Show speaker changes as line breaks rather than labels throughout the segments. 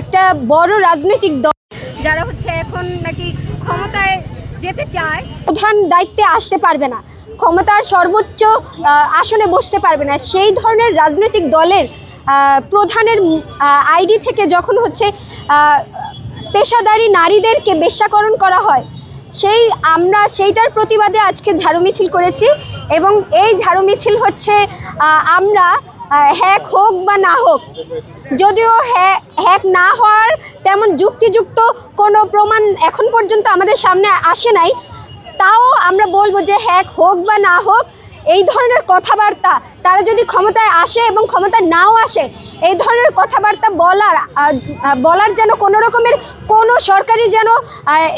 একটা বড় রাজনৈতিক দল যারা হচ্ছে এখন নাকি ক্ষমতায় যেতে চায়, প্রধান দায়িত্বে আসতে পারবে না, ক্ষমতার সর্বোচ্চ আসনে বসতে পারবে না। সেই ধরনের রাজনৈতিক দলের প্রধানের আইডি থেকে যখন হচ্ছে পেশাদারী নারীদেরকে বেশ্যাকরণ করা হয়, সেই আমরা সেইটার প্রতিবাদে আজকে ঝাড়ু মিছিল করেছি এবং এই ঝাড়ু মিছিল হচ্ছে আমরা হ্যাক হোক বা না হোক যদিও হ্যাঁ হ্যাক না হওয়ার তেমন যুক্তিযুক্ত কোনো প্রমাণ এখন পর্যন্ত আমাদের সামনে আসে নাই। তাও আমরা বলব যে হ্যাক হোক বা না হোক, এই ধরনের কথাবার্তা, তারা যদি ক্ষমতায় আসে এবং ক্ষমতায় নাও আসে, এই ধরনের কথাবার্তা বলার বলার যেন কোনো রকমের কোনো সরকারি যেন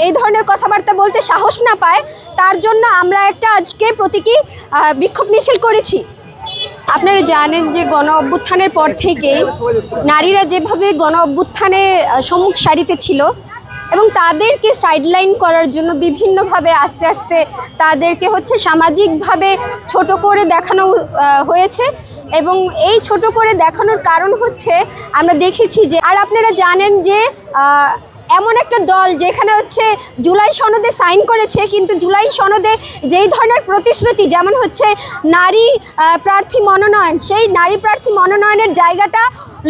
এই ধরনের কথাবার্তা বলতে সাহস না পায়, তার জন্য আমরা একটা আজকে প্রতীকী বিক্ষোভ মিছিল করেছি। আপনারা জানেন যে গণ অভ্যুত্থানের পর থেকে নারীরা যেভাবে গণ অভ্যুত্থানে সম্মুখ সারিতে ছিল এবং তাদেরকে সাইডলাইন করার জন্য বিভিন্নভাবে আস্তে আস্তে তাদেরকে হচ্ছে সামাজিকভাবে ছোট করে দেখানো হয়েছে এবং এই ছোট করে দেখানোর কারণ হচ্ছে আমরা দেখেছি যে, আর আপনারা জানেন যে এমন একটা দল যেখানে হচ্ছে জুলাই সনদে সাইন করেছে, কিন্তু জুলাই সনদে যেই ধরনের প্রতিশ্রুতি, যেমন হচ্ছে নারী প্রার্থী মনোনয়ন, সেই নারী প্রার্থী মনোনয়নের জায়গাটা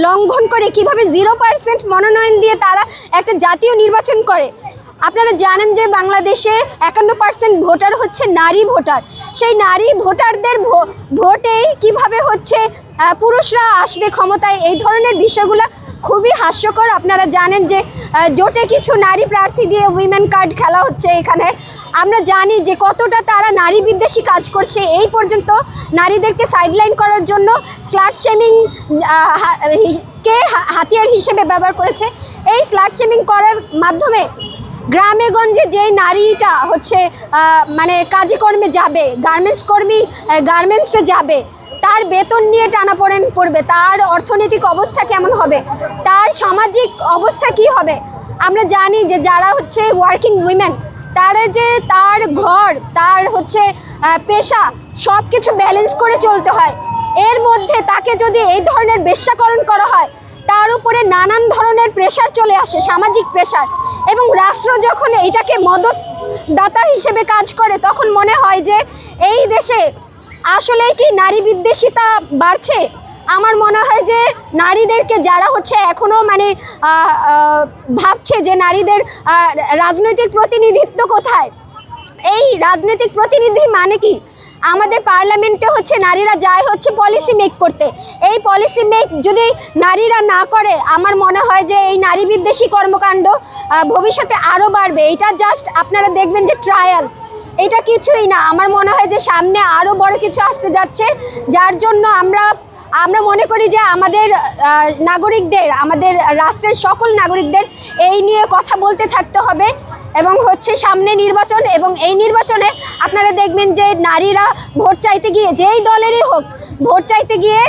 লঙ্ঘন করে কীভাবে জিরো পার্সেন্ট মনোনয়ন দিয়ে তারা একটা জাতীয় নির্বাচন করে? আপনারা জানেন যে বাংলাদেশে একান্ন পার্সেন্ট ভোটার হচ্ছে নারী ভোটার। সেই নারী ভোটারদের ভোটেই কীভাবে হচ্ছে পুরুষরা আসবে ক্ষমতায়, এই ধরনের বিষয়গুলো খুবই হাস্যকর। আপনারা জানেন যে জোটে কিছু নারী প্রার্থী দিয়ে উইমেন কার্ড খেলা হচ্ছে এখানে। আমরা জানি যে কতটা তারা নারী বিদ্বেষী কাজ করছে। এই পর্যন্ত নারীদেরকে সাইডলাইন করার জন্য স্লাট শেমিং কে হাতিয়ার হিসেবে ব্যবহার করেছে। এই স্লাট শেমিং করার মাধ্যমে গ্রামে গঞ্জে যেই নারীটা হচ্ছে মানে কাজে কর্মে যাবে গার্মেন্টস কর্মী গার্মেন্টসে যাবে তার বেতন নিয়ে টানাপোড়েন পড়বে। তার অর্থনৈতিক অবস্থা কেমন হবে? তার সামাজিক অবস্থা কি হবে? আমরা জানি যে যারা হচ্ছে ওয়ার্কিং উইমেন তারা যে তার ঘর, তার হচ্ছে পেশা সব কিছু ব্যালেন্স করে চলতে হয়। এর মধ্যে তাকে যদি এই ধরনের বেশ্যাকরণ করা হয়, তার উপরে নানান ধরনের প্রেশার চলে আসে, সামাজিক প্রেশার এবং রাষ্ট্র যখন এইটাকে মদত দাতা হিসেবে কাজ করে, তখন মনে হয় যে এই দেশে আসলে কি নারী বিদ্বেষিতা বাড়ছে? আমার মনে হয় যে নারীদেরকে যারা হচ্ছে এখনও মানে ভাবছে যে নারীদের রাজনৈতিক প্রতিনিধিত্ব কোথায়? এই রাজনৈতিক প্রতিনিধি মানে কি? আমাদের পার্লামেন্টে হচ্ছে নারীরা যায় হচ্ছে পলিসি মেক করতে। এই পলিসি মেক যদি নারীরা না করে, আমার মনে হয় যে এই নারী বিদ্বেষী কর্মকাণ্ড ভবিষ্যতে আরও বাড়বে। এটা জাস্ট আপনারা দেখবেন যে ট্রায়াল এটা কিছুই না। আমার মনে হয় যে সামনে আরও বড় কিছু আসতে যাচ্ছে, যার জন্য আমরা আমরা মনে করি যে আমাদের নাগরিকদের, আমাদের রাষ্ট্রের সকল নাগরিকদের এই নিয়ে কথা বলতে থাকতে হবে এবং হচ্ছে সামনে নির্বাচন এবং এই নির্বাচনে আপনারা দেখবেন যে নারীরা ভোট চাইতে গিয়ে, যেই দলেরই হোক, ভোট চাইতে গিয়ে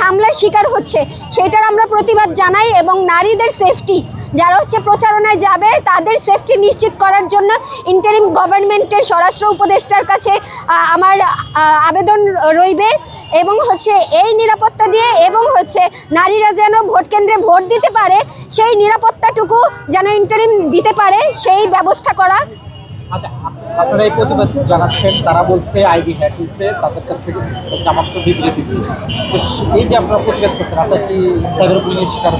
হামলার শিকার হচ্ছে। সেটার আমরা প্রতিবাদ জানাই এবং নারীদের সেফটি যারা হচ্ছে প্রচারণায় যাবে, তাদের সেফটি নিশ্চিত করার জন্য ইন্টারিম গভর্নমেন্টের স্বরাষ্ট্র উপদেষ্টার কাছে আমার আবেদন রইবে এবং হচ্ছে এই নিরাপত্তা দিয়ে এবং হচ্ছে নারীরা যেন ভোট কেন্দ্রে ভোট দিতে পারে, সেই নিরাপত্তাটুকু যেন ইন্টারিম দিতে পারে, সেই ব্যবস্থা করা।
আচ্ছা আপনারা এই প্রতিবাদ জানাচ্ছেন, তারা বলছে আইডি হ্যাক হয়েছে তাদের কাছ থেকে বিবৃতি তো এই যে আপনারা প্রতিবাদ করছেন কি সাইবার শিকার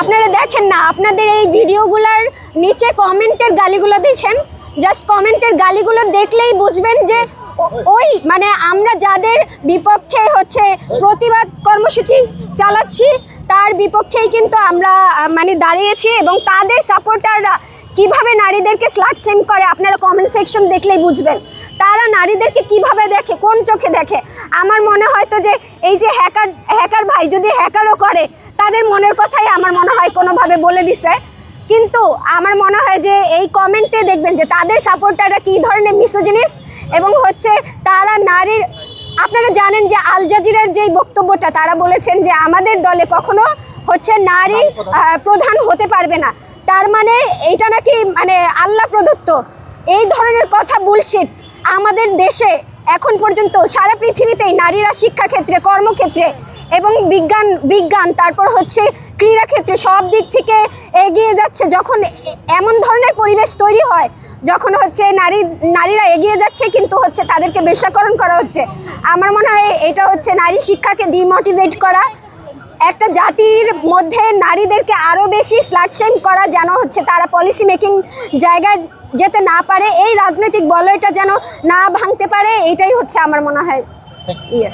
আপনারা দেখেন না, আপনাদের এই ভিডিওগুলোর নিচে কমেন্টের গালিগুলো দেখেন। জাস্ট কমেন্টের গালিগুলো দেখলেই বুঝবেন যে ওই মানে আমরা যাদের বিপক্ষে হচ্ছে প্রতিবাদ কর্মসূচি চালাচ্ছি, তার বিপক্ষেই কিন্তু আমরা মানে দাঁড়িয়েছি এবং তাদের সাপোর্টাররা কীভাবে নারীদেরকে স্লাট সেম করে? আপনারা কমেন্ট সেকশন দেখলেই বুঝবেন। তারা নারীদেরকে কীভাবে দেখে কোন চোখে দেখে? আমার মনে হয় তো যে এই যে হ্যাকার হ্যাকার ভাই যদি হ্যাকারও করে তাদের মনের কথাই আমার মনে হয় কোনোভাবে বলে দিছে। কিন্তু আমার মনে হয় যে এই কমেন্টে দেখবেন যে তাদের সাপোর্টাররা কী ধরনের মিসোজিনিস্ট এবং হচ্ছে তারা নারীর আপনারা জানেন যে আল জাজিরার যেই বক্তব্যটা তারা বলেছেন যে আমাদের দলে কখনো হচ্ছে নারী প্রধান হতে পারবে না। তার মানে এইটা নাকি মানে আল্লাহ প্রদত্ত? এই ধরনের কথা বুলশিট আমাদের দেশে এখন পর্যন্ত সারা পৃথিবীতেই নারীরা শিক্ষাক্ষেত্রে, কর্মক্ষেত্রে এবং বিজ্ঞান বিজ্ঞান, তারপর হচ্ছে ক্রীড়া ক্ষেত্রে সব দিক থেকে এগিয়ে যাচ্ছে। যখন এমন ধরনের পরিবেশ তৈরি হয়, যখন হচ্ছে নারী, নারীরা এগিয়ে যাচ্ছে কিন্তু হচ্ছে তাদেরকে বেশ্যাকরণ করা হচ্ছে। আমার মনে হয় এটা হচ্ছে নারী শিক্ষাকে ডিমোটিভেট করা একটা জাতির মধ্যে নারীদেরকে আরও বেশি স্লাটশেম করা যেন হচ্ছে, তারা পলিসি মেকিং জায়গায় যেতে না পারে, এই রাজনৈতিক বলয়টা যেন না ভাঙতে পারে, এটাই হচ্ছে আমার মনে হয় ইয়ে।